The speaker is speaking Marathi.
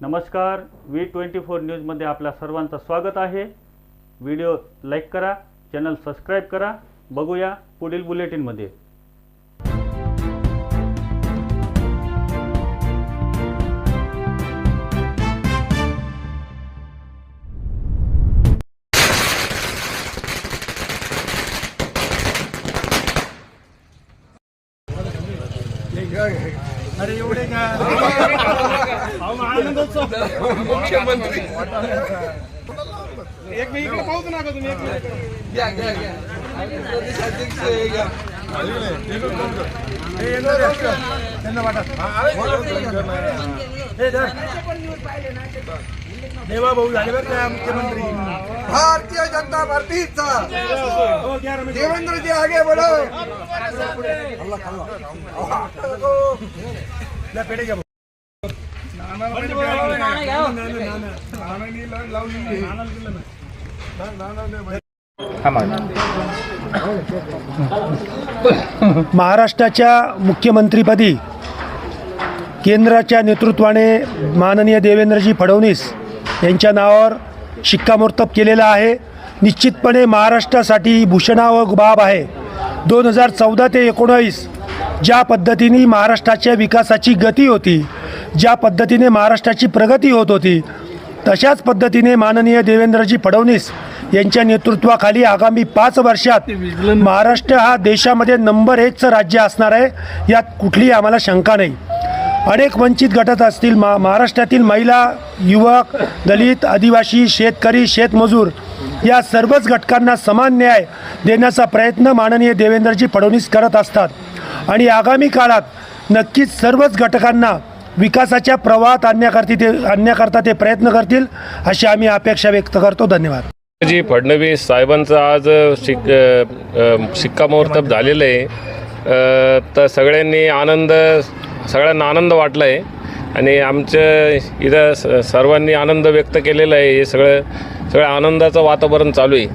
नमस्कार व्ही ट्वेंटी फोर न्यूजमध्ये आपल्या सर्वांचं स्वागत आहे. व्हिडिओ लाईक करा चॅनल सबस्क्राईब करा. बघूया पुढील बुलेटिनमध्ये अरे एवढे का? मुख्यमंत्री. एक मी इकडे पाहू नका तुम्ही? एक मिनिट. घ्या. त्यांना वाटा देवा भाऊ झाले बरं का मुख्यमंत्री भारतीय जनता पार्टीचा हो घ्या आगे बढ़ो द्या पेढे घ्या नाना, नाना, नाना. लावून- महाराष्ट्राच्या मुख्यमंत्रीपदी केंद्राच्या नेतृत्वाने माननीय देवेंद्रजी फडणवीस यांच्या नावावर शिक्कामोर्तब केलेला आहे. निश्चितपणे महाराष्ट्रासाठी ही बाब आहे. दोन हजार चौदा ते एकोणावीस ज्या पद्धतीने महाराष्ट्राच्या विकासाची गती होती ज्या पद्धतीने महाराष्ट्राची प्रगती होत होती तशाच पद्धतीने माननीय देवेंद्रजी फडणवीस यांच्या नेतृत्वाखाली आगामी पाच वर्षात महाराष्ट्र हा देशामध्ये नंबर एकचं राज्य असणार आहे यात कुठलीही आम्हाला शंका नाही. अनेक वंचित गटात असतील मा महाराष्ट्रातील महिला युवक दलित आदिवासी शेतकरी शेतमजूर या सर्वच घटकांना समान न्याय देण्याचा प्रयत्न माननीय देवेंद्रजी फडणवीस करत असतात. आणि आगामी काळात नक्कीच सर्वच घटकांना विकासाच्या प्रवाहात आणण्याकरती ते आणण्याकरता ते प्रयत्न करतील अशी आम्ही अपेक्षा व्यक्त करतो. धन्यवाद. जी फडणवीस साहेबांचा आज शिक अ, शिक्कामोर्तब झालेलं आहे. तर सगळ्यांनी आनंद सगळ्यांना आनंद वाटला आहे आणि आमच्या इथं स- सर्वांनी आनंद व्यक्त केलेला आहे. हे सगळं सगळं आनंदाचं वातावरण चालू आहे.